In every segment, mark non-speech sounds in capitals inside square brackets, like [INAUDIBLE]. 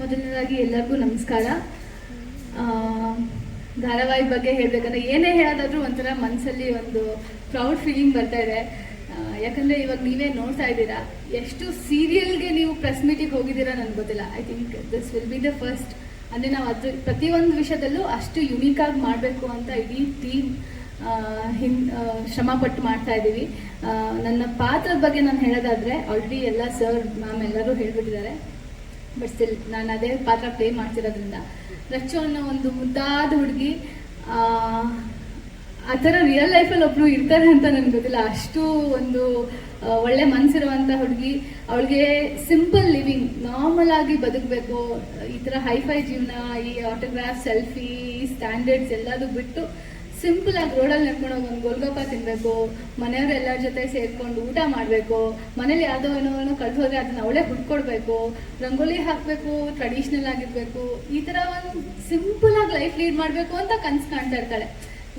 ಮೊದಲನೇದಾಗಿ ಎಲ್ಲರಿಗೂ ನಮಸ್ಕಾರ. ಧಾರಾವಾಹಿ ಬಗ್ಗೆ ಹೇಳ್ಬೇಕಂದ್ರೆ ಏನೇ ಹೇಳೋದಾದ್ರೂ ಒಂಥರ ಮನಸ್ಸಲ್ಲಿ ಒಂದು ಪ್ರೌಡ್ ಫೀಲಿಂಗ್ ಬರ್ತಾ ಇದೆ. ಯಾಕಂದ್ರೆ ಇವಾಗ ನೀವೇ ನೋಡ್ತಾ ಇದ್ದೀರಾ, ಎಷ್ಟು ಸೀರಿಯಲ್ಗೆ ನೀವು ಪ್ರೆಸ್ ಮೀಟಿಗೆ ಹೋಗಿದ್ದೀರಾ ನನಗೆ ಗೊತ್ತಿಲ್ಲ. I think this will be the first ಅಂದರೆ ನಾವು ಅದ್ರ ಪ್ರತಿಯೊಂದು ವಿಷಯದಲ್ಲೂ ಅಷ್ಟು ಯುನೀಕ್ ಆಗಿ ಮಾಡಬೇಕು ಅಂತ ಇಡೀ ಟೀಮ್ ಹಿನ್ ಶ್ರಮಪಟ್ಟು ಮಾಡ್ತಾ ಇದ್ದೀವಿ. ನನ್ನ ಪಾತ್ರದ ಬಗ್ಗೆ ನಾನು ಹೇಳೋದಾದ್ರೆ ಆಲ್ರೆಡಿ ಎಲ್ಲ ಸರ್ ಮ್ಯಾಮ್ ಎಲ್ಲರೂ ಹೇಳ್ಬಿಟ್ಟಿದ್ದಾರೆ. ಬಟ್ ಸ್ಟಿಲ್ ನಾನು ಅದೇ ಪಾತ್ರ ಪ್ಲೇ ಮಾಡ್ತಿರೋದ್ರಿಂದ. ರಚ್ಚು ಅನ್ನೋ ಒಂದು ಮುದ್ದಾದ ಹುಡುಗಿ, ಆ ಥರ ರಿಯಲ್ ಲೈಫಲ್ಲಿ ಒಬ್ರು ಇರ್ತಾರೆ ಅಂತ ನನಗೆ ಗೊತ್ತಿಲ್ಲ. ಅಷ್ಟು ಒಂದು ಒಳ್ಳೆ ಮನಸ್ಸಿರುವಂಥ ಹುಡುಗಿ. ಅವಳಿಗೆ ಸಿಂಪಲ್ ಲಿವಿಂಗ್ ನಾರ್ಮಲ್ ಆಗಿ ಬದುಕಬೇಕು. ಈ ಥರ ಹೈಫೈ ಜೀವನ, ಈ ಆಟೋಗ್ರಾಫ್ ಸೆಲ್ಫಿ ಸ್ಟ್ಯಾಂಡರ್ಡ್ಸ್ ಎಲ್ಲದೂ ಬಿಟ್ಟು ಸಿಂಪಲ್ ಆಗಿ ರೋಡಲ್ಲಿ ನಡ್ಕೊಂಡು ಹೋಗಿ ಒಂದು ಗೋಲ್ಗಪ್ಪ ತಿನ್ನಬೇಕು ಮನೆಯವ್ರು ಎಲ್ಲರ ಜೊತೆ ಸೇರ್ಕೊಂಡು ಊಟ ಮಾಡಬೇಕು, ಮನೇಲಿ ಯಾವುದೋ ಏನೋ ಏನೋ ಕಳೆದು ಹೋದ್ರೆ ಅದನ್ನ ಅವಳೇ ಹುಡ್ಕೊಡ್ಬೇಕು, ರಂಗೋಲಿ ಹಾಕಬೇಕು ಟ್ರೆಡಿಷ್ನಲ್ ಆಗಿರ್ಬೇಕು, ಈ ಥರ ಒಂದು ಸಿಂಪಲ್ ಆಗಿ ಲೈಫ್ ಲೀಡ್ ಮಾಡಬೇಕು ಅಂತ ಕನ್ಸು ಕಾಣ್ತಾ ಇರ್ತಾಳೆ.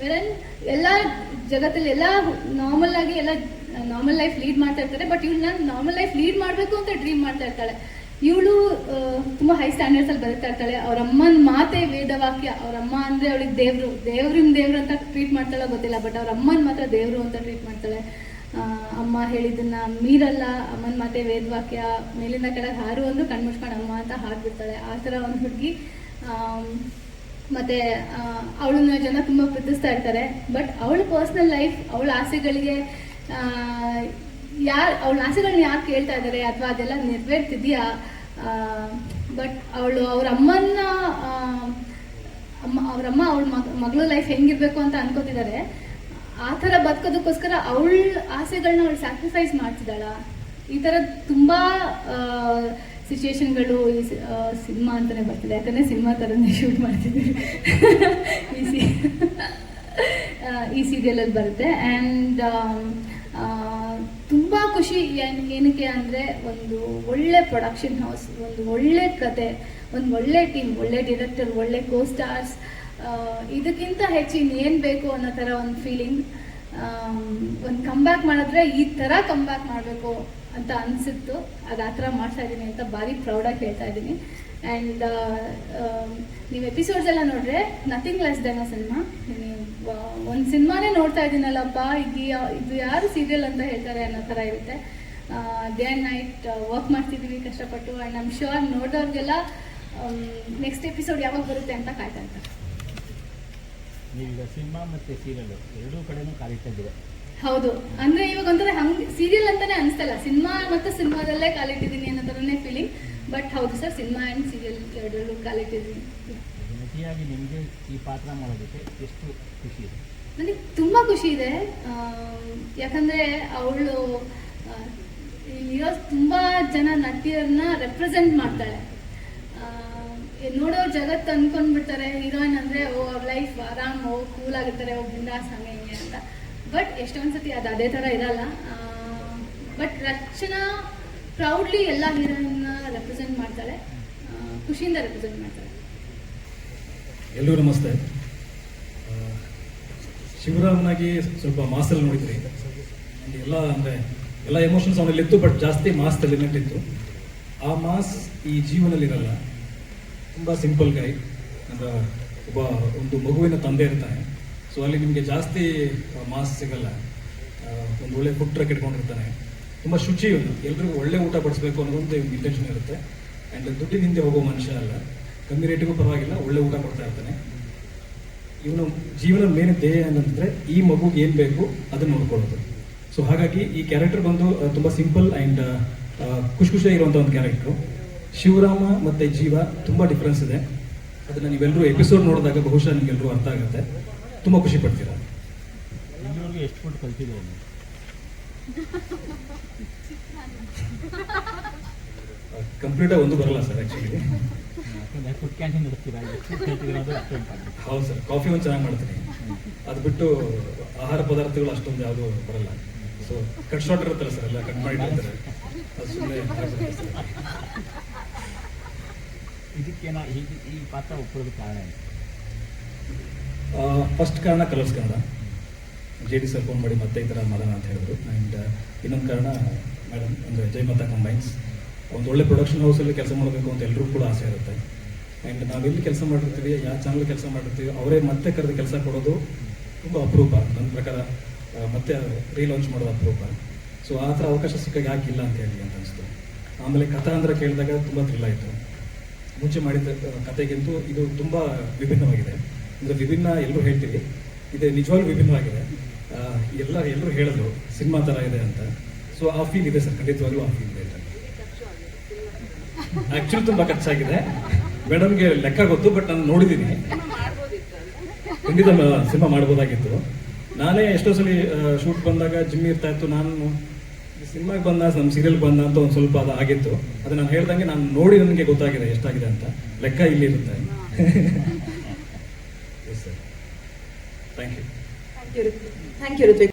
ವೆರನ್ ಎಲ್ಲ ಜಗತ್ತಲ್ಲಿ ಎಲ್ಲ ನಾರ್ಮಲ್ ಆಗಿ ಎಲ್ಲ ನಾರ್ಮಲ್ ಲೈಫ್ ಲೀಡ್ ಮಾಡ್ತಾ ಇರ್ತಾರೆ ಬಟ್ ಇವ್ಳು ನಾನು ನಾರ್ಮಲ್ ಲೈಫ್ ಲೀಡ್ ಮಾಡಬೇಕು ಅಂತ ಡ್ರೀಮ್ ಮಾಡ್ತಾ ಇರ್ತಾಳೆ. ಇವಳು ತುಂಬಾ ಹೈ ಸ್ಟ್ಯಾಂಡರ್ಡ್ಸ್ ಅಲ್ಲಿ ಬರುತ್ತಾ ಇರ್ತಾಳೆ. ಅವ್ರ ಅಮ್ಮನ ಮಾತೆ ವೇದವಾಕ್ಯ. ಅವ್ರ ಅಮ್ಮ ಅಂದ್ರೆ ಅವಳಿಗೆ ದೇವ್ರು. ದೇವ್ರಿಂದ ದೇವ್ರು ಅಂತ ಟ್ರೀಟ್ ಮಾಡ್ತಾಳೋ ಗೊತ್ತಿಲ್ಲ ಬಟ್ ಅವ್ರ ಅಮ್ಮನ ಮಾತ್ರ ದೇವ್ರು ಅಂತ ಟ್ರೀಟ್ ಮಾಡ್ತಾಳೆ. ಅಮ್ಮ ಹೇಳಿದನ್ನ ಮೀರಲ್ಲ. ಅಮ್ಮನ ಮಾತೆ ವೇದವಾಕ್ಯ. ಮೇಲಿಂದ ಕೆಳಗೆ ಹಾರು ಒಂದು ಕಣ್ಮುಚ್ಕೊಂಡು ಅಮ್ಮ ಅಂತ ಹಾಡ್ಬಿಡ್ತಾಳೆ. ಆ ಥರ ಒಂದು ಹುಡುಗಿ. ಮತ್ತೆ ಅವಳನ್ನ ಜನ ತುಂಬಾ ಪ್ರೀತಿಸ್ತಾ ಇರ್ತಾರೆ. ಬಟ್ ಅವಳ ಪರ್ಸನಲ್ ಲೈಫ್ ಅವಳ ಆಸೆಗಳಿಗೆ ಯಾರು, ಅವಳ ಆಸೆಗಳನ್ನ ಯಾರು ಕೇಳ್ತಾ ಇದ್ದಾರೆ ಅಥವಾ ಅದೆಲ್ಲ ನೆರವೇರ್ತಿದ್ಯಾ? ಬಟ್ ಅವಳು ಅವ್ರ ಅಮ್ಮನ್ನ ಅಮ್ಮ ಅವ್ರಮ್ಮ ಅವಳ ಮಗ, ಮಗಳ ಲೈಫ್ ಹೆಂಗಿರ್ಬೇಕು ಅಂತ ಅನ್ಕೋತಿದ್ದಾರೆ ಆ ಥರ ಬದುಕೋದಕ್ಕೋಸ್ಕರ ಅವಳ ಆಸೆಗಳನ್ನ ಅವಳು ಸ್ಯಾಕ್ರಿಫೈಸ್ ಮಾಡ್ತಿದ್ದಾಳ? ಈ ಥರ ತುಂಬಾ ಸಿಚುಯೇಷನ್ಗಳು ಈ ಸಿನಿಮಾ ಅಂತಾನೆ ಬರ್ತಿದೆ. ಯಾಕಂದ್ರೆ ಸಿನಿಮಾ ಥರನೇ ಶೂಟ್ ಮಾಡ್ತಿದ್ದೀವಿ. ಈ ಸಿ ಈ ಸೀರಿಯಲಲ್ಲಿ ಬರುತ್ತೆ. ಆ್ಯಂಡ್ ತುಂಬ ಖುಷಿ ಏನು, ಏನಕ್ಕೆ ಅಂದರೆ ಒಂದು ಒಳ್ಳೆ ಪ್ರೊಡಕ್ಷನ್ ಹೌಸ್ ಒಂದು ಒಳ್ಳೆ ಕತೆ, ಒಂದು ಒಳ್ಳೆ ಟೀಮ್ ಒಳ್ಳೆ ಡಿರೆಕ್ಟರ್ ಒಳ್ಳೆ ಕೋ ಸ್ಟಾರ್ಸ್ ಇದಕ್ಕಿಂತ ಹೆಚ್ಚು ಇನ್ನೇನು ಬೇಕು ಅನ್ನೋ ಥರ ಒಂದು ಫೀಲಿಂಗ್ ಒಂದು ಕಂಬ್ಯಾಕ್ ಮಾಡಿದ್ರೆ ಈ ಥರ ಕಂಬ್ಯಾಕ್ ಮಾಡಬೇಕು ಅಂತ ಅನಿಸಿತ್ತು. ಅದು ಆ ಥರ ಮಾಡ್ತಾ ಇದ್ದೀನಿ ಅಂತ ಭಾರಿ ಪ್ರೌಡಾಗಿ ಹೇಳ್ತಾ ಇದ್ದೀನಿ ಆ್ಯಂಡ್ ನೀವು ಎಪಿಸೋಡ್ಸ್ ಎಲ್ಲ ನೋಡಿದ್ರೆ ನಥಿಂಗ್ ಲೆಸ್ ದೆನ್ ಆ ಸಿನಿಮಾ ಒಂದು ಸಿನಿಮಾನೇ ನೋಡ್ತಾ ಇದ್ದೀನಲ್ಲಪ್ಪ ಇದು ಇದು ಯಾರು ಸೀರಿಯಲ್ ಅಂತ ಹೇಳ್ತಾರೆ ಅನ್ನೋ ಥರ ಇರುತ್ತೆ. ಡೇ ಆ್ಯಂಡ್ ನೈಟ್ ವರ್ಕ್ ಮಾಡ್ತಿದ್ದೀವಿ ಕಷ್ಟಪಟ್ಟು ಆ್ಯಂಡ್ ಐಮ್ ಶೋರ್ ನೋಡಿದವ್ರಿಗೆಲ್ಲ ನೆಕ್ಸ್ಟ್ ಎಪಿಸೋಡ್ ಯಾವಾಗ ಬರುತ್ತೆ ಅಂತ ಕಾಯ್ತಾ ಇರ್ತಾರೆ. ಈಗ ಸಿನಿಮಾ ಮತ್ತು ಸೀರಿಯಲ್ ಎರಡೂ ಕಡೆನೂ ಕಾಲಿಡ್ತಾ ಹೌದು. ಅಂದ್ರೆ ಇವಾಗ ಒಂಥರ ಹಂಗ್ ಸೀರಿಯಲ್ ಅಂತಾನೆ ಅನಿಸ್ತಲ್ಲ. ಸಿನಿಮಾ ಮತ್ತು ಸಿನಿಮಾದಲ್ಲೇ ಕಾಲಿಟ್ಟಿದ್ದೀನಿ ಅನ್ನೋ ಥರನೇ ಫೀಲಿಂಗ್ ಬಟ್ ಹೌದು ಸರ್ ಸಿನಿಮಾ ಆ್ಯಂಡ್ ಸೀರಿಯಲ್ ಎರಡರಲ್ಲೂ ಕ್ವಾಲಿಟಿ ನಟಿಯಾಗಿ ನಿಮಗೆ ಈ ಪಾತ್ರ ಮಾಡೋದಕ್ಕೆ ಎಷ್ಟು ಖುಷಿ ಇದೆ? ನನಗೆ ತುಂಬ ಖುಷಿ ಇದೆ. ಯಾಕಂದರೆ ಅವಳು ಇಲ್ಲಿರೋ ತುಂಬ ಜನ ನಟಿಯರನ್ನ ರೆಪ್ರೆಸೆಂಟ್ ಮಾಡ್ತಾಳೆ ನೋಡೋ ನೋಡೋರ್ ಜಗತ್ತು ಅಂದ್ಕೊಂಡ್ಬಿಡ್ತಾರೆ ಹೀರೋಯಿನ್ ಅಂದರೆ ಓ ಅವ್ರ ಲೈಫ್ ಆರಾಮ್ ಓ ಕೂಲ್ ಆಗಿರ್ತಾರೆ ಓ ಬಿಂದಾಸ್ ಹಂಗೆ ಹಿಂಗೆ ಅಂತ. ಬಟ್ ಎಷ್ಟೊಂದು ಸತಿ ಅದು ಅದೇ ಥರ ಇರಲ್ಲ. ಬಟ್ ರಚನಾ ಪ್ರೌಡ್ಲಿ ಎಲ್ಲ ಹೀರೋಯಿನ್ ರೆಪ್ರೆಸೆಂಟ್ ಮಾಡ್ತಾಳೆ ಖುಷಿಯಿಂದ ರೆಪ್ರೆಸೆಂಟ್ ಮಾಡ್ತಾಳೆ ಎಲ್ಲರೂ ನಮಸ್ತೆ. ಶಿವರಾಮ್ನಾಗಿ ಸ್ವಲ್ಪ ಮಾಸಲ್ಲಿ ನೋಡಿದ್ರಿ. ಎಲ್ಲ ಅಂದರೆ ಎಲ್ಲ ಎಮೋಷನ್ಸ್ ಅವನಲ್ಲಿತ್ತು ಬಟ್ ಜಾಸ್ತಿ ಮಾಸ್ ಎಲಿಮೆಂಟ್ ಇತ್ತು ಆ ಮಾಸ್ ಈ ಜೀವನದಲ್ಲಿರಲ್ಲ ತುಂಬ ಸಿಂಪಲ್ ಗೈ ಅಂದ್ರೆ ಒಬ್ಬ ಒಂದು ಮಗುವಿನ ತಂದೆ ಇರ್ತಾನೆ. ಸೊ ಅಲ್ಲಿ ನಿಮಗೆ ಜಾಸ್ತಿ ಮಾಸ್ ಸಿಗಲ್ಲ. ಒಂದು ಒಳ್ಳೆ ಫುಡ್ ಇಟ್ಕೊಂಡಿರ್ತಾನೆ. ತುಂಬ ಶುಚಿ ಇವನು ಎಲ್ರಿಗೂ ಒಳ್ಳೆ ಊಟ ಬಡಿಸ್ಬೇಕು ಅನ್ನೋದೊಂದು ಇಂಟೆನ್ಷನ್ ಇರುತ್ತೆ. ಆ್ಯಂಡ್ ದುಡ್ಡಿನ ಹಿಂದೆ ಹೋಗೋ ಮನುಷ್ಯ ಅಲ್ಲ. ಕಮ್ಮಿ ರೇಟಿಗೂ ಪರವಾಗಿಲ್ಲ, ಒಳ್ಳೆ ಊಟ ಕೊಡ್ತಾ ಇರ್ತಾನೆ. ಇವನು ಜೀವನ ಮೇನ್ ಧ್ಯೇಯ ಏನಂತಂದ್ರೆ ಈ ಮಗುಗೆ ಏನು ಬೇಕು ಅದನ್ನು ನೋಡ್ಕೊಳ್ಳೋದು. ಸೊ ಹಾಗಾಗಿ ಈ ಕ್ಯಾರೆಕ್ಟರ್ ಬಂದು ತುಂಬ ಸಿಂಪಲ್ ಆ್ಯಂಡ್ ಖುಷಿ ಖುಷಿಯಾಗಿರುವಂಥ ಒಂದು ಕ್ಯಾರೆಕ್ಟ್ರು ಶಿವರಾಮ ಮತ್ತೆ ಜೀವ ತುಂಬಾ ಡಿಫ್ರೆನ್ಸ್ ಇದೆ. ಅದನ್ನ ನೀವೆಲ್ಲರೂ ಎಪಿಸೋಡ್ ನೋಡಿದಾಗ ಬಹುಶಃ ನಿಮ್ಗೆಲ್ಲರೂ ಅರ್ಥ ಆಗುತ್ತೆ. ತುಂಬಾ ಖುಷಿ ಪಡ್ತೀರಾ? ಎಷ್ಟು ಫುಡ್ ನೀವು ಕಂಪ್ಲೀಟ್ ಒಂದು ಬರಲ್ಲ ಸರ್ ಆ್ಯಕ್ಚುಲಿ ಫುಡ್ ಕ್ಯಾಂಟೀನ್ ಇರ್ತೀರಾ ಹೌದು ಸರ್ ಕಾಫಿ ಒಂದು ಚೆನ್ನಾಗಿ ಮಾಡ್ತೀನಿ. ಅದು ಬಿಟ್ಟು ಆಹಾರ ಪದಾರ್ಥಗಳು ಅಷ್ಟೊಂದು ಯಾವುದು ಬರಲ್ಲ. ಸೊ ಕಟ್ ಶಾರ್ಟ್ ಇರುತ್ತಲ್ಲ ಸರ್ ಎಲ್ಲ ಕಟ್ ಮಾಡಿ ಅದು ಸುಮ್ಮನೆ [LAUGHS] ಇದಕ್ಕೇನೋ ಈ ಪಾತ್ರ ಒಪ್ಪೋದಕ್ಕೆ ಕಾರಣ ಫಸ್ಟ್ ಕಾರಣ Colors Kannada J D sir phone ಮಾಡಿ ಮತ್ತೆ ಈ ಥರ ಮಾಡೋಣ ಅಂತ ಹೇಳಿದ್ರು. ಆ್ಯಂಡ್ ಇನ್ನೊಂದು ಕಾರಣ ಮೇಡಮ್ ಅಂದರೆ ಜಯಮಾತಾ ಕಂಬೈನ್ಸ್ ಒಂದು ಒಳ್ಳೆ ಪ್ರೊಡಕ್ಷನ್ ಹೌಸಲ್ಲಿ ಕೆಲಸ ಮಾಡಬೇಕು ಅಂತ ಎಲ್ಲರೂ ಕೂಡ ಆಸೆ ಇರುತ್ತೆ. ಆ್ಯಂಡ್ ನಾವೆಲ್ಲಿ ಕೆಲಸ ಮಾಡಿರ್ತೀವಿ, ಯಾವ ಚಾನಲ್ ಕೆಲಸ ಮಾಡಿರ್ತೀವಿ, ಅವರೇ ಮತ್ತೆ ಕರೆದು ಕೆಲಸ ಕೊಡೋದು ತುಂಬ ಅಪರೂಪ. ನನ್ನ ಪ್ರಕಾರ ಮತ್ತೆ ರೀಲಾಂಚ್ ಮಾಡೋದು ಅಪರೂಪ. ಸೊ ಆ ಥರ ಅವಕಾಶ ಸಿಕ್ಕಾಗ ಯಾಕಿಲ್ಲ ಅಂತ ಹೇಳಿ ಅಂತ ಅನಿಸ್ತು. ಆಮೇಲೆ ಕಥಾ ಅಂದರೆ ಕೇಳಿದಾಗ ತುಂಬ ಥ್ರಿಲ್ ಆಯಿತು. ಮುಂಚೆ ಮಾಡಿದ ಕತೆಗಿಂತೂ ಇದು ತುಂಬ ವಿಭಿನ್ನವಾಗಿದೆ. ಅಂದರೆ ವಿಭಿನ್ನ ಎಲ್ಲರೂ ಹೇಳ್ತೀವಿ. ಇದು, ನಿಜವಾಗ್ಲೂ ವಿಭಿನ್ನವಾಗಿದೆ. ಎಲ್ಲ ಎಲ್ಲರೂ ಹೇಳಿದ್ರು, ಸಿನಿಮಾ ಥರ ಇದೆ ಅಂತ. ಸೊ ಆ ಫೀಲ್ ಇದೆ ಸರ್, ಖಂಡಿತವಾಗ್ಲೂ ಆ ಫೀಲ್ ಇದೆ ಆ್ಯಕ್ಚುಲಿ ತುಂಬ ಖರ್ಚಾಗಿದೆ. ಮೇಡಮ್ಗೆ ಲೆಕ್ಕ ಗೊತ್ತು ಬಟ್ ನಾನು ನೋಡಿದ್ದೀನಿ. ಖಂಡಿತ ಸಿನಿಮಾ ಮಾಡ್ಬೋದಾಗಿತ್ತು. ನಾನೇ ಎಷ್ಟೋ ಸಲ ಶೂಟ್ ಬಂದಾಗ ಜಿಮ್ ಇರ್ತಾ ಇತ್ತು. ನಾನು ಸಿನಿಮಾಗೆ ಬಂದ ನಮ್ಮ ಸೀರಿಯಲ್ ಬಂದ ಅಂತ ಒಂದು ಸ್ವಲ್ಪ ಅದು ಆಗಿತ್ತು. ಅದು ನಾನು ಹೇಳ್ದಂಗೆ ನಾನು ನೋಡಿ ನನಗೆ ಗೊತ್ತಾಗಿದೆ ಎಷ್ಟಾಗಿದೆ ಅಂತ. ಲೆಕ್ಕ ಇಲ್ಲಿ ಇರುತ್ತೆ ಎಸ್ ಸರ್